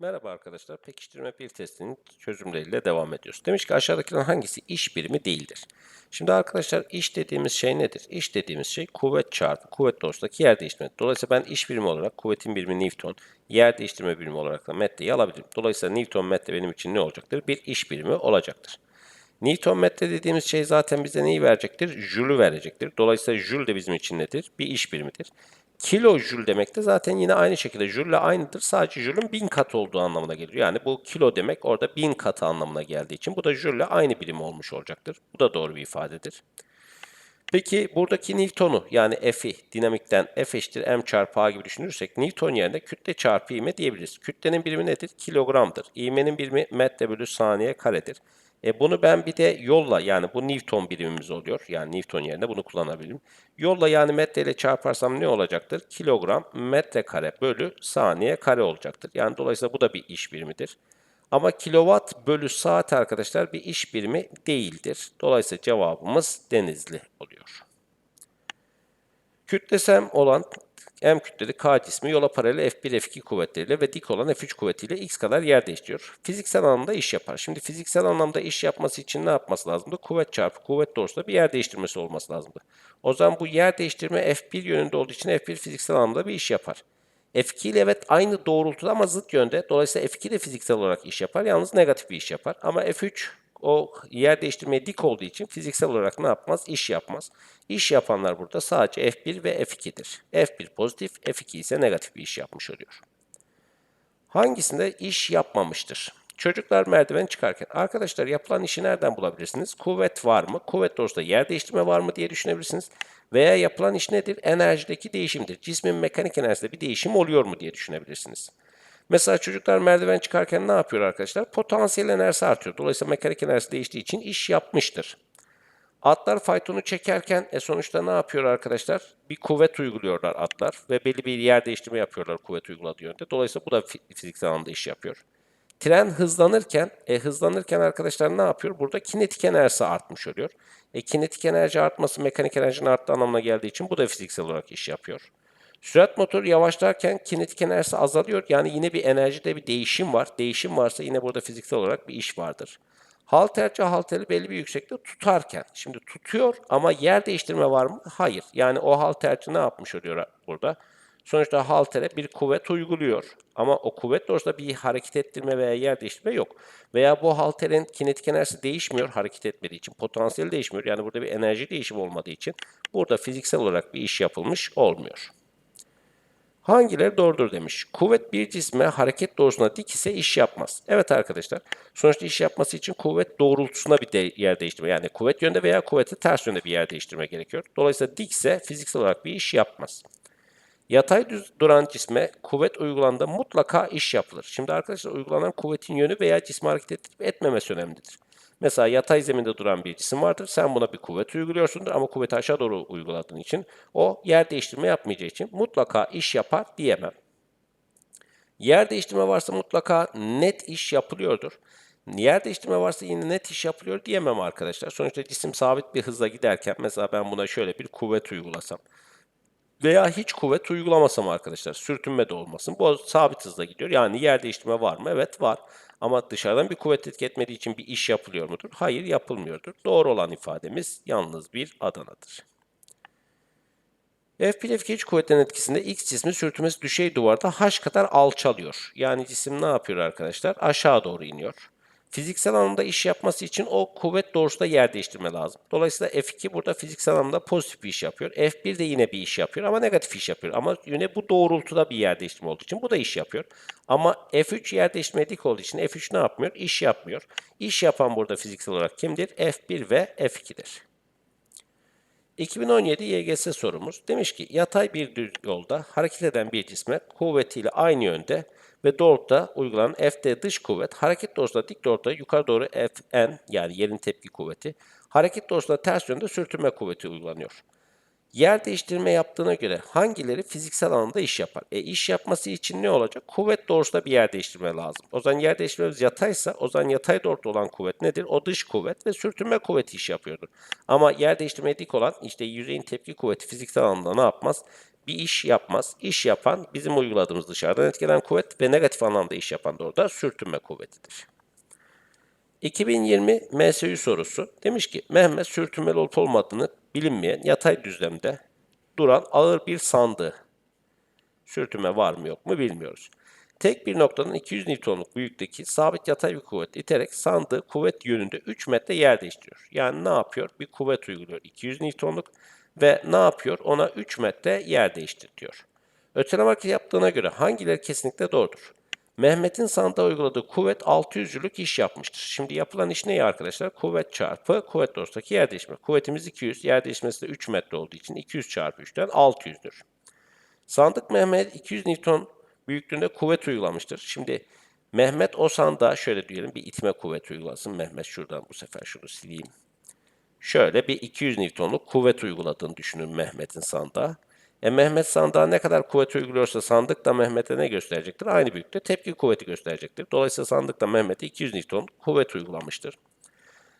Merhaba arkadaşlar. Pekiştirme bir testinin çözümleriyle devam ediyoruz. Demiş ki aşağıdakilerin hangisi iş birimi değildir? Şimdi arkadaşlar iş dediğimiz şey nedir? İş dediğimiz şey kuvvet çarpı kuvvet doğrusundaki yer değiştirme. Dolayısıyla ben iş birimi olarak kuvvetin birimi Newton, yer değiştirme birimi olarak da metreyi alabilirim. Dolayısıyla Newton metre benim için ne olacaktır? Bir iş birimi olacaktır. Newton metre dediğimiz şey zaten bize neyi verecektir? Jülü verecektir. Dolayısıyla jül de bizim için nedir? Bir iş birimidir. Kilo jül demek de zaten yine aynı şekilde jülle aynıdır. Sadece jülün bin kat olduğu anlamına geliyor. Yani bu kilo demek orada bin katı anlamına geldiği için bu da jülle aynı birim olmuş olacaktır. Bu da doğru bir ifadedir. Peki buradaki Newton'u yani F'i dinamikten F eşittir m çarpı a gibi düşünürsek Newton yerine kütle çarpı ivme diyebiliriz. Kütlenin birimi nedir? Kilogramdır. İvmenin birimi metre bölü saniye karedir. E bunu ben bir de yolla yani bu Newton birimimiz oluyor. Yani Newton yerine bunu kullanabilirim. Yolla yani metre ile çarparsam ne olacaktır? Kilogram metre kare bölü saniye kare olacaktır. Yani dolayısıyla bu da bir iş birimidir. Ama kilowatt bölü saat arkadaşlar bir iş birimi değildir. Dolayısıyla cevabımız denizli oluyor. Kütlesem olan M kütleli K cismi yola paralel F1, F2 kuvvetleriyle ve dik olan F3 kuvvetiyle x kadar yer değiştiriyor. Fiziksel anlamda iş yapar. Şimdi fiziksel anlamda iş yapması için ne yapması lazımdı? Kuvvet çarpı kuvvet doğrusunda bir yer değiştirmesi olması lazımdı. O zaman bu yer değiştirme F1 yönünde olduğu için F1 fiziksel anlamda bir iş yapar. F2 ile evet aynı doğrultuda ama zıt yönde. Dolayısıyla F2 de fiziksel olarak iş yapar. Yalnız negatif bir iş yapar. Ama F3 o yer değiştirmeye dik olduğu için fiziksel olarak ne yapmaz? İş yapmaz. İş yapanlar burada sadece F1 ve F2'dir. F1 pozitif, F2 ise negatif bir iş yapmış oluyor. Hangisinde iş yapmamıştır? Çocuklar merdiven çıkarken, arkadaşlar yapılan işi nereden bulabilirsiniz? Kuvvet var mı? Kuvvet doğrusunda yer değiştirme var mı diye düşünebilirsiniz. Veya yapılan iş nedir? Enerjideki değişimdir. Cismin mekanik enerjide bir değişim oluyor mu diye düşünebilirsiniz. Mesela çocuklar merdiven çıkarken ne yapıyor arkadaşlar? Potansiyel enerjisi artıyor. Dolayısıyla mekanik enerjisi değiştiği için iş yapmıştır. Atlar faytonu çekerken e sonuçta ne yapıyor arkadaşlar? Bir kuvvet uyguluyorlar atlar ve belli bir yer değiştirme yapıyorlar kuvvet uyguladığı yönde. Dolayısıyla bu da fiziksel anlamda iş yapıyor. Tren hızlanırken, e, hızlanırken arkadaşlar ne yapıyor? Burada kinetik enerjisi artmış oluyor. E, kinetik enerji artması mekanik enerjinin arttığı anlamına geldiği için bu da fiziksel olarak iş yapıyor. Sürat motoru yavaşlarken kinetik enerjisi azalıyor. Yani yine bir enerjide bir değişim var. Değişim varsa yine burada fiziksel olarak bir iş vardır. Halterci halteri belli bir yüksekte tutarken. Şimdi tutuyor ama yer değiştirme var mı? Hayır. Yani o halterci ne yapmış oluyor burada? Sonuçta haltere bir kuvvet uyguluyor. Ama o kuvvet doğrusunda bir hareket ettirme veya yer değiştirme yok. Veya bu halterin kinetik enerjisi değişmiyor hareket etmediği için. Potansiyeli değişmiyor. Yani burada bir enerji değişimi olmadığı için burada fiziksel olarak bir iş yapılmış olmuyor. Hangileri doğrudur demiş. Kuvvet bir cisme hareket doğrusuna dik ise iş yapmaz. Evet arkadaşlar. Sonuçta iş yapması için kuvvet doğrultusuna bir de yer değiştirme. Yani kuvvet yönde veya kuvveti ters yönde bir yer değiştirme gerekiyor. Dolayısıyla dik ise fiziksel olarak bir iş yapmaz. Yatay düz duran cisme kuvvet uygulandığında mutlaka iş yapılır. Şimdi arkadaşlar uygulanan kuvvetin yönü veya cismi hareket etmemesi önemlidir. Mesela yatay zeminde duran bir cisim vardır. Sen buna bir kuvvet uyguluyorsundur ama kuvveti aşağı doğru uyguladığın için o yer değiştirme yapmayacağı için mutlaka iş yapar diyemem. Yer değiştirme varsa mutlaka net iş yapılıyordur. Yer değiştirme varsa yine net iş yapılıyor diyemem arkadaşlar. Sonuçta cisim sabit bir hızla giderken mesela ben buna şöyle bir kuvvet uygulasam veya hiç kuvvet uygulamasam arkadaşlar sürtünme de olmasın. Bu sabit hızla gidiyor. Yani yer değiştirme var mı? Evet var. Ama dışarıdan bir kuvvet etki etmediği için bir iş yapılıyor mudur? Hayır yapılmıyordur. Doğru olan ifademiz yalnız bir Adana'dır. F1 F2 kuvvetlerin etkisinde X cismi sürtünmesi düşey duvarda H kadar alçalıyor. Yani cisim ne yapıyor arkadaşlar? Aşağı doğru iniyor. Fiziksel anlamda iş yapması için o kuvvet doğrusunda yer değiştirme lazım. Dolayısıyla F2 burada fiziksel anlamda pozitif bir iş yapıyor. F1 de yine bir iş yapıyor ama negatif iş yapıyor. Ama yine bu doğrultuda bir yer değiştirme olduğu için bu da iş yapıyor. Ama F3 yer değiştirme dik olduğu için F3 ne yapmıyor? İş yapmıyor. İş yapan burada fiziksel olarak kimdir? F1 ve F2'dir. 2017 YGS sorumuz demiş ki yatay bir düz yolda hareket eden bir cisme kuvvetiyle aynı yönde ve doğrultuda uygulanan F'de dış kuvvet hareket doğrusunda dik doğrultuda yukarı doğru Fn yani yerin tepki kuvveti hareket doğrusunda ters yönde sürtünme kuvveti uygulanıyor. Yer değiştirme yaptığına göre hangileri fiziksel anlamda iş yapar? E iş yapması için ne olacak? Kuvvet doğrusunda bir yer değiştirme lazım. O zaman yer değiştirmemiz yataysa o zaman yatay doğrultuda olan kuvvet nedir? O dış kuvvet ve sürtünme kuvveti iş yapıyordur. Ama yer değiştirmeye dik olan işte yüzeyin tepki kuvveti fiziksel anlamda ne yapmaz? bir iş yapmaz. İş yapan bizim uyguladığımız dışarıdan etkilenen kuvvet ve negatif anlamda iş yapan da orada sürtünme kuvvetidir. 2020 MSÜ sorusu demiş ki Mehmet sürtünmeli olup olmadığını bilinmeyen yatay düzlemde duran ağır bir sandığı sürtünme var mı yok mu bilmiyoruz. Tek bir noktadan 200 Newton'luk büyüklükteki sabit yatay bir kuvvet iterek sandığı kuvvet yönünde 3 metre yer değiştiriyor. Yani ne yapıyor? Bir kuvvet uyguluyor 200 Newton'luk ve ne yapıyor? Ona 3 metre yer değiştiriyor. Öteleme yaptığına göre hangileri kesinlikle doğrudur? Mehmet'in sandığa uyguladığı kuvvet 600'lük iş yapmıştır. Şimdi yapılan iş ne arkadaşlar? Kuvvet çarpı kuvvet doğrusundaki yer değişimi. Kuvvetimiz 200, yer değişmesi de 3 metre olduğu için 200 çarpı 3'ten 600'dür. Sandık Mehmet 200 Newton büyüklüğünde kuvvet uygulamıştır. Şimdi Mehmet o sandığa şöyle diyelim bir itme kuvveti uygulasın. Mehmet şuradan bu sefer şunu sileyim. Şöyle bir 200 Newton'luk kuvvet uyguladığını düşünün Mehmet'in sandığa. E Mehmet sandığa ne kadar kuvvet uyguluyorsa sandık da Mehmet'e ne gösterecektir? Aynı büyüklükte tepki kuvveti gösterecektir. Dolayısıyla sandık da Mehmet'e 200 Newton kuvvet uygulamıştır.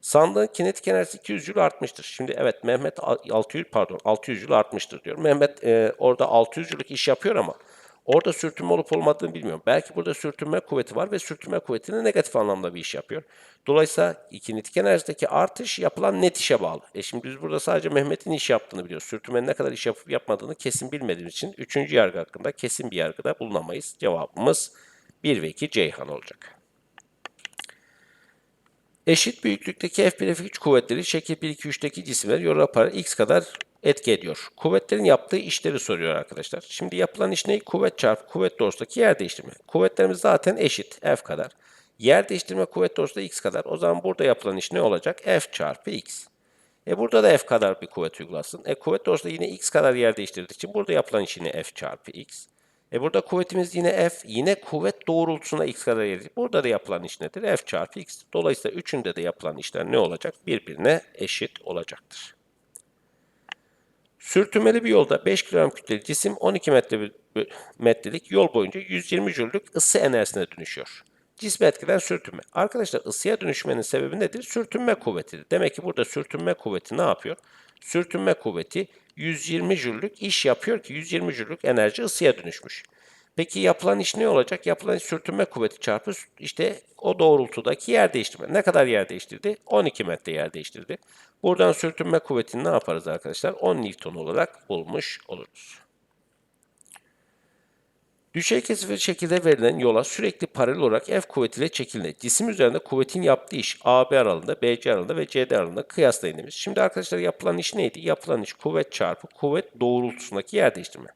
Sandığın kinetik enerjisi 200 Joule artmıştır. Şimdi evet Mehmet 600 pardon 600 Joule artmıştır diyor. Mehmet e, orada 600 Joule'luk iş yapıyor ama orada sürtünme olup olmadığını bilmiyorum. Belki burada sürtünme kuvveti var ve sürtünme kuvvetinin negatif anlamda bir iş yapıyor. Dolayısıyla kinetik enerjideki artış yapılan net işe bağlı. E şimdi biz burada sadece Mehmet'in iş yaptığını biliyoruz. Sürtünmenin ne kadar iş yapıp yapmadığını kesin bilmediğimiz için 3. yargı hakkında kesin bir yargıda bulunamayız. Cevabımız 1 ve 2 Ceyhan olacak. Eşit büyüklükteki F1 F3 kuvvetleri şekil 1 2 3'teki cisimler paralel x kadar etki ediyor. Kuvvetlerin yaptığı işleri soruyor arkadaşlar. Şimdi yapılan iş ne? Kuvvet çarpı kuvvet doğrusundaki yer değiştirme. Kuvvetlerimiz zaten eşit F kadar. Yer değiştirme kuvvet doğrusunda x kadar. O zaman burada yapılan iş ne olacak? F çarpı x. E burada da F kadar bir kuvvet uygulasın. E kuvvet doğrusunda yine x kadar yer değiştirdiği için burada yapılan iş yine F çarpı x. E burada kuvvetimiz yine F, yine kuvvet doğrultusuna x kadar yer. Burada da yapılan iş nedir? F çarpı x. Dolayısıyla üçünde de yapılan işler ne olacak? Birbirine eşit olacaktır. Sürtünmeli bir yolda 5 kilogram kütleli cisim 12 metre metrelik yol boyunca 120 jüllük ısı enerjisine dönüşüyor. Cisme etkilen sürtünme. Arkadaşlar ısıya dönüşmenin sebebi nedir? Sürtünme kuvvetidir. Demek ki burada sürtünme kuvveti ne yapıyor? Sürtünme kuvveti 120 jüllük iş yapıyor ki 120 jüllük enerji ısıya dönüşmüş. Peki yapılan iş ne olacak? Yapılan iş sürtünme kuvveti çarpı işte o doğrultudaki yer değiştirme. Ne kadar yer değiştirdi? 12 metre yer değiştirdi. Buradan sürtünme kuvvetini ne yaparız arkadaşlar? 10 Newton olarak bulmuş oluruz. Düşey kesifli şekilde verilen yola sürekli paralel olarak F kuvvetiyle çekilir. Cisim üzerinde kuvvetin yaptığı iş AB aralığında, BC aralığında ve CD aralığında kıyaslayın demiş. Şimdi arkadaşlar yapılan iş neydi? Yapılan iş kuvvet çarpı kuvvet doğrultusundaki yer değiştirme.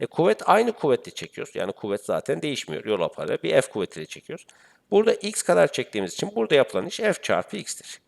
E, kuvvet aynı kuvvetle çekiyoruz. Yani kuvvet zaten değişmiyor. Yola paralel bir F kuvvetiyle çekiyoruz. Burada x kadar çektiğimiz için burada yapılan iş F çarpı x'tir.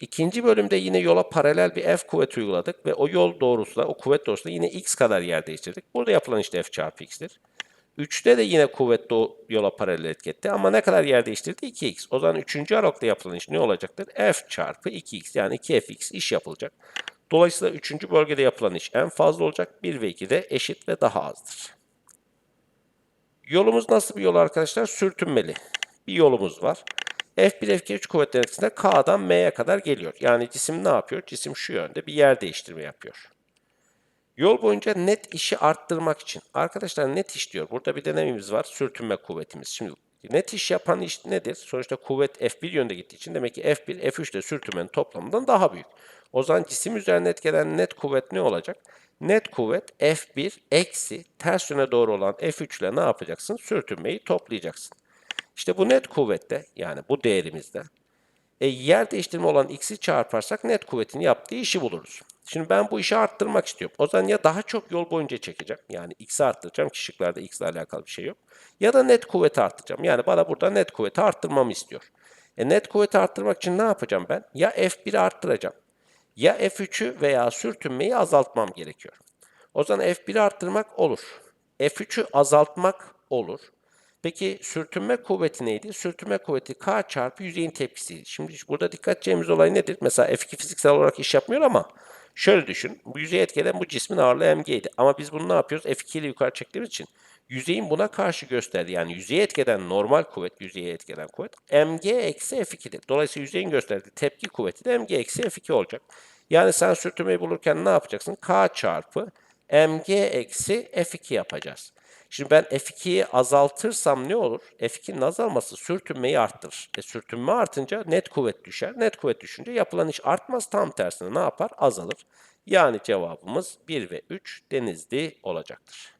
İkinci bölümde yine yola paralel bir F kuvveti uyguladık ve o yol doğrusunda, o kuvvet doğrusunda yine x kadar yer değiştirdik. Burada yapılan iş de F çarpı x'tir. 3'te de yine kuvvet yola paralel etki ama ne kadar yer değiştirdi? 2x. O zaman 3. aralıkta yapılan iş ne olacaktır? F çarpı 2x yani 2fx iş yapılacak. Dolayısıyla 3. bölgede yapılan iş en fazla olacak. 1 ve 2 de eşit ve daha azdır. Yolumuz nasıl bir yol arkadaşlar? Sürtünmeli bir yolumuz var. F1, F2, 3 kuvvetler etkisinde K'dan M'ye kadar geliyor. Yani cisim ne yapıyor? Cisim şu yönde bir yer değiştirme yapıyor. Yol boyunca net işi arttırmak için. Arkadaşlar net iş diyor. Burada bir denememiz var. Sürtünme kuvvetimiz. Şimdi net iş yapan iş nedir? Sonuçta kuvvet F1 yönde gittiği için demek ki F1, F3 ile sürtünmenin toplamından daha büyük. O zaman cisim üzerine etkilenen net kuvvet ne olacak? Net kuvvet F1 eksi ters yöne doğru olan F3 ile ne yapacaksın? Sürtünmeyi toplayacaksın. İşte bu net kuvvette yani bu değerimizde e, yer değiştirme olan x'i çarparsak net kuvvetin yaptığı işi buluruz. Şimdi ben bu işi arttırmak istiyorum. O zaman ya daha çok yol boyunca çekeceğim. Yani x'i arttıracağım ki şıklarda x ile alakalı bir şey yok. Ya da net kuvveti arttıracağım. Yani bana burada net kuvveti arttırmamı istiyor. E, net kuvveti arttırmak için ne yapacağım ben? Ya F1'i arttıracağım. Ya F3'ü veya sürtünmeyi azaltmam gerekiyor. O zaman F1'i arttırmak olur. F3'ü azaltmak olur. Peki sürtünme kuvveti neydi? Sürtünme kuvveti K çarpı yüzeyin tepkisiydi. Şimdi burada dikkat edeceğimiz olay nedir? Mesela F2 fiziksel olarak iş yapmıyor ama şöyle düşün. Bu yüzey etkilenen bu cismin ağırlığı mg'ydi. Ama biz bunu ne yapıyoruz? F2 ile yukarı çektiğimiz için yüzeyin buna karşı gösterdi. Yani yüzeye etkeden normal kuvvet, yüzeye etkeden kuvvet mg eksi F2'dir. Dolayısıyla yüzeyin gösterdiği tepki kuvveti de mg eksi F2 olacak. Yani sen sürtünmeyi bulurken ne yapacaksın? K çarpı mg eksi f2 yapacağız. Şimdi ben f2'yi azaltırsam ne olur? F2'nin azalması sürtünmeyi arttırır. E sürtünme artınca net kuvvet düşer. Net kuvvet düşünce yapılan iş artmaz. Tam tersine ne yapar? Azalır. Yani cevabımız 1 ve 3 Denizli olacaktır.